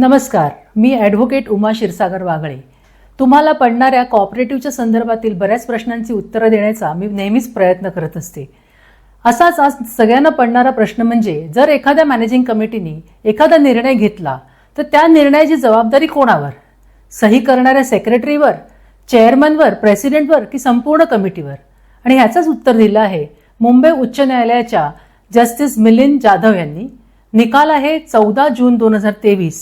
नमस्कार मी ॲडव्होकेट उमा क्षीरसागर वागळे. तुम्हाला पडणाऱ्या कॉपरेटिव्हच्या संदर्भातील बऱ्याच प्रश्नांची उत्तरं देण्याचा मी नेहमीच प्रयत्न करत असते. असाच आज सगळ्यांना पडणारा प्रश्न म्हणजे जर एखाद्या मॅनेजिंग कमिटीने एखादा निर्णय घेतला तर त्या निर्णयाची जबाबदारी कोणावर? सही करणाऱ्या सेक्रेटरीवर चेअरमनवर प्रेसिडेंटवर की संपूर्ण कमिटीवर आणि ह्याचंच उत्तर दिलं आहे मुंबई उच्च न्यायालयाच्या जस्टिस मिलिंद जाधव यांनी. निकाल आहे चौदा जून दोन हजार तेवीस.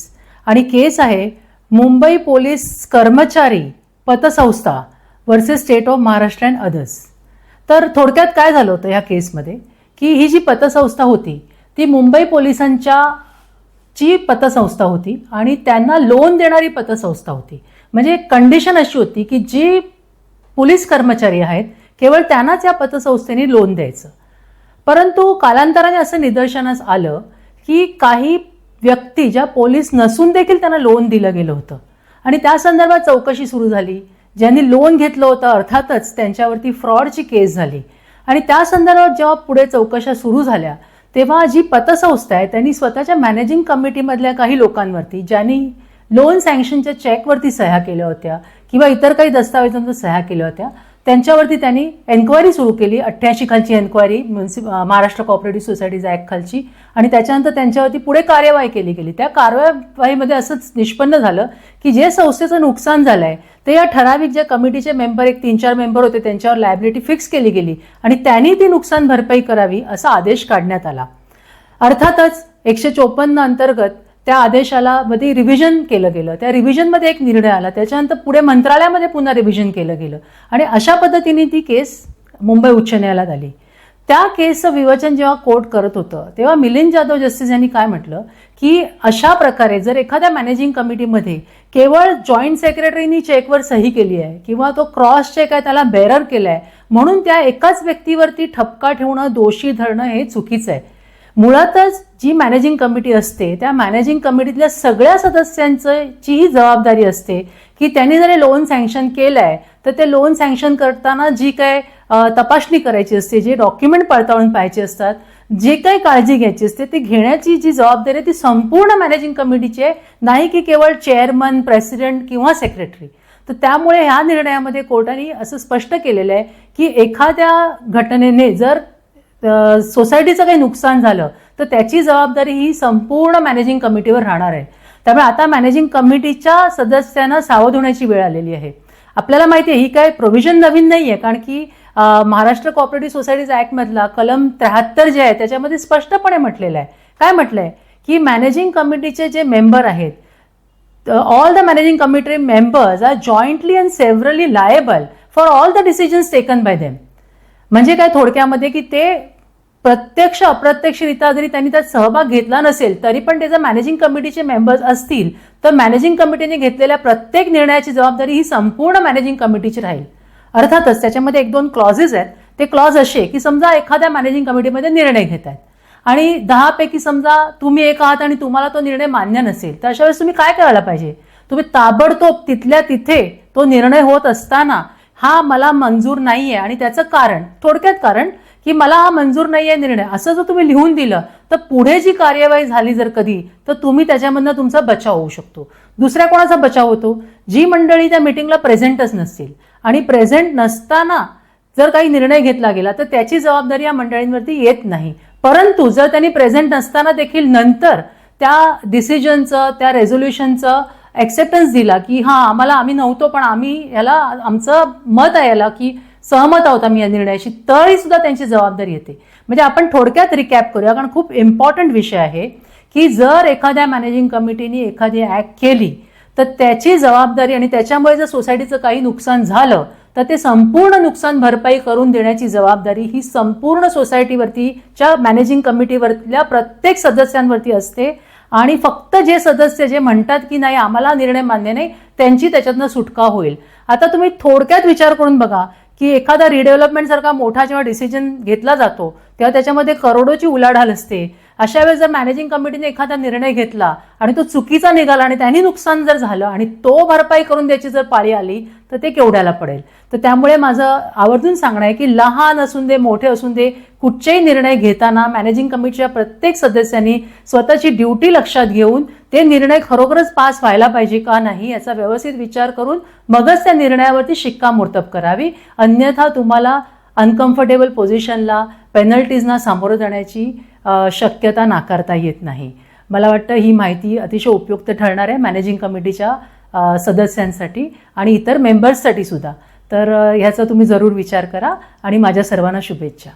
आणि केस आहे मुंबई पोलीस कर्मचारी पतसंस्था versus state of Maharashtra and others तर थोडक्यात काय झालं होतं या केसमध्ये? की ही जी पतसंस्था होती ती मुंबई पोलिसांच्या ची पतसंस्था होती आणि त्यांना लोन देणारी पतसंस्था होती. म्हणजे कंडिशन अशी होती की जी पोलीस कर्मचारी आहेत केवळ त्यांनाच या पतसंस्थेने लोन द्यायचं. परंतु कालांतराने असं निदर्शनास आलं की काही व्यक्ती ज्या पोलीस नसून देखील त्यांना लोन दिलं गेलं होतं. आणि त्या संदर्भात चौकशी सुरू झाली. ज्यांनी लोन घेतलं होतं अर्थातच त्यांच्यावरती फ्रॉडची केस झाली. आणि त्या संदर्भात जेव्हा पुढे चौकशा सुरू झाल्या तेव्हा जी पतसंस्था आहे त्यांनी स्वतःच्या मॅनेजिंग कमिटीमधल्या काही लोकांवरती ज्यांनी लोन सँक्शनच्या चेकवरती सह्या केल्या होत्या किंवा इतर काही दस्तावेजांवर सह्या केल्या होत्या त्यांच्यावरती त्यांनी एन्क्वायरी सुरू केली. अठ्ठ्याऐंशी खालची एन्क्वायरी म्युन्सिप महाराष्ट्र कॉपरेटिव्ह सोसायटीज ॲक्ट खालची. आणि त्याच्यानंतर त्यांच्यावरती पुढे कार्यवाही केली गेली. त्या कार्यवाहीमध्ये असंच निष्पन्न झालं की जे संस्थेचं नुकसान झालं आहे ते या ठराविक ज्या कमिटीचे मेंबर एक तीन चार मेंबर होते त्यांच्यावर लायबिलिटी फिक्स केली गेली. आणि त्यांनी ती नुकसान भरपाई करावी असा आदेश काढण्यात आला. अर्थातच एकशे चोपन्न अंतर्गत त्या आदेशाला मध्ये रिव्हिजन केलं गेलं. त्या रिव्हिजनमध्ये एक निर्णय आला. त्याच्यानंतर पुढे मंत्रालयामध्ये पुन्हा रिव्हिजन केलं गेलं. आणि अशा पद्धतीने ती केस मुंबई उच्च न्यायालयात आली. त्या केसचं विवचन जेव्हा कोर्ट करत होतं तेव्हा मिलिंद जाधव जस्टिस यांनी काय म्हटलं? की अशा प्रकारे जर एखाद्या मॅनेजिंग कमिटीमध्ये केवळ जॉईंट सेक्रेटरीनी चेकवर सही केली आहे किंवा तो क्रॉस चेक आहे त्याला बेरर केला आहे म्हणून त्या एकाच व्यक्तीवरती ठपका ठेवणं दोषी धरणं हे चुकीचं आहे. मुळातच जी मॅनेजिंग कमिटी असते त्या मॅनेजिंग कमिटीतल्या सगळ्या सदस्यांची ही जबाबदारी असते की त्यांनी जरी लोन सँक्शन केलं आहे तर ते लोन सँक्शन करताना जी काय तपासणी करायची असते जे डॉक्युमेंट पडताळून पाहायचे असतात जे काही काळजी घ्यायची असते ती घेण्याची जी जबाबदारी आहे ती संपूर्ण मॅनेजिंग कमिटीची आहे नाही की केवळ चेअरमन प्रेसिडेंट किंवा सेक्रेटरी तर त्यामुळे ह्या निर्णयामध्ये कोर्टाने असं स्पष्ट केलेलं आहे की एखाद्या घटनेने जर सोसायटीचं काही नुकसान झालं तर त्याची जबाबदारी ही संपूर्ण मॅनेजिंग कमिटीवर राहणार आहे. त्यामुळे आता मॅनेजिंग कमिटीच्या सदस्यांना सावध होण्याची वेळ आलेली आहे. आपल्याला माहिती आहे ही काय प्रोव्हिजन नवीन नाही आहे कारण की महाराष्ट्र कॉपरेटिव्ह सोसायटीज ॲक्टमधला कलम त्र्याहत्तर जे आहे त्याच्यामध्ये स्पष्टपणे म्हटलेलं आहे. काय म्हटलं आहे की मॅनेजिंग कमिटीचे जे मेंबर आहेत all the managing committee members are jointly and severally liable for all the decisions taken by them म्हणजे काय थोडक्यामध्ये की ते प्रत्यक्ष अप्रत्यक्षरित्या जरी त्यांनी त्यात सहभाग घेतला नसेल तरी पण ते जर मॅनेजिंग कमिटीचे मेंबर्स असतील तर मॅनेजिंग कमिटीने घेतलेल्या प्रत्येक निर्णयाची जबाबदारी ही संपूर्ण मॅनेजिंग कमिटीची राहील. अर्थातच त्याच्यामध्ये एक दोन क्लॉजेस आहेत. ते क्लॉज असे की समजा एखाद्या मॅनेजिंग कमिटीमध्ये निर्णय घेत आहेत. आणि दहापैकी समजा तुम्ही एक आहात आणि तुम्हाला तो निर्णय मान्य नसेल तर अशा वेळेस तुम्ही काय करायला पाहिजे? तुम्ही ताबडतोब तिथल्या तिथे तो निर्णय होत असताना हा मला मंजूर नाहीये आणि त्याचं कारण थोडक्यात कारण की मला हा मंजूर नाहीये निर्णय. असं जर तुम्ही लिहून दिलं तर पुढे जी कार्यवाही झाली जर कधी तर तुम्ही त्याच्यामधनं तुमचा बचाव होऊ शकतो. दुसऱ्या कोणाचा बचाव होतो? जी मंडळी त्या मिटिंगला प्रेझेंटच नसतील. आणि प्रेझेंट नसताना जर काही निर्णय घेतला गेला तर त्याची जबाबदारी या मंडळींवरती येत नाही. परंतु जर त्यांनी प्रेझेंट नसताना देखील नंतर त्या डिसिजनचं त्या रेझोल्युशनचं ॲक्सेप्टन्स दिला की हां आम्हाला आम्ही नव्हतो पण आम्ही याला आमचं मत आहे याला की सहमत आहोत आम्ही या निर्णयाशी. तरी सुद्धा त्यांची जबाबदारी येते. म्हणजे आपण थोडक्यात रिकॅप करूया कारण खूप इम्पॉर्टंट विषय आहे की जर एखाद्या मॅनेजिंग कमिटीने एखादी ॲक्ट केली तर त्याची जबाबदारी आणि त्याच्यामुळे जर सोसायटीचं काही नुकसान झालं तर ते संपूर्ण नुकसान भरपाई करून देण्याची जबाबदारी ही संपूर्ण सोसायटीवरतीच्या मॅनेजिंग कमिटीवरल्या प्रत्येक सदस्यांवरती असते आणि फक्त जे सदस्य जे म्हणतात की नाही आम्हाला निर्णय मान्य नाही त्यांची त्याच्यातनं सुटका होईल. आता तुम्ही थोडक्यात विचार करून बघा की एखादा रिडेव्हलपमेंट सारखा मोठा जेव्हा डिसिजन घेतला जातो तेव्हा त्याच्यामध्ये करोडोची उलाढाल असते. अशा वेळेस जर मॅनेजिंग कमिटीने एखादा निर्णय घेतला आणि तो चुकीचा निघाला आणि त्यांनी नुकसान जर झालं आणि तो भरपाई करून द्यायची जर पाळी आली तर ते केवढ्याला पडेल? तर त्यामुळे माझं आवर्जून सांगणं आहे की लहान असून दे मोठे असून दे कुठचेही निर्णय घेताना मॅनेजिंग कमिटीच्या प्रत्येक सदस्यांनी स्वतःची ड्युटी लक्षात घेऊन ते निर्णय खरोखरच पास व्हायला पाहिजे का नाही याचा व्यवस्थित विचार करून मगच त्या निर्णयावरती शिक्कामोर्तब करावी. अन्यथा तुम्हाला अनकम्फर्टेबल पोझिशनला पेनल्टीजना सामोरं जाण्याची शक्यता नाकारता येत नाही. मला वाटतं ही माहिती अतिशय उपयुक्त ठरणार आहे मॅनेजिंग कमिटीच्या सदस्यांसाठी आणि इतर मेंबर्ससाठी सुद्धा. तर ह्याचा तुम्ही जरूर विचार करा आणि माझ्या सर्वांना शुभेच्छा.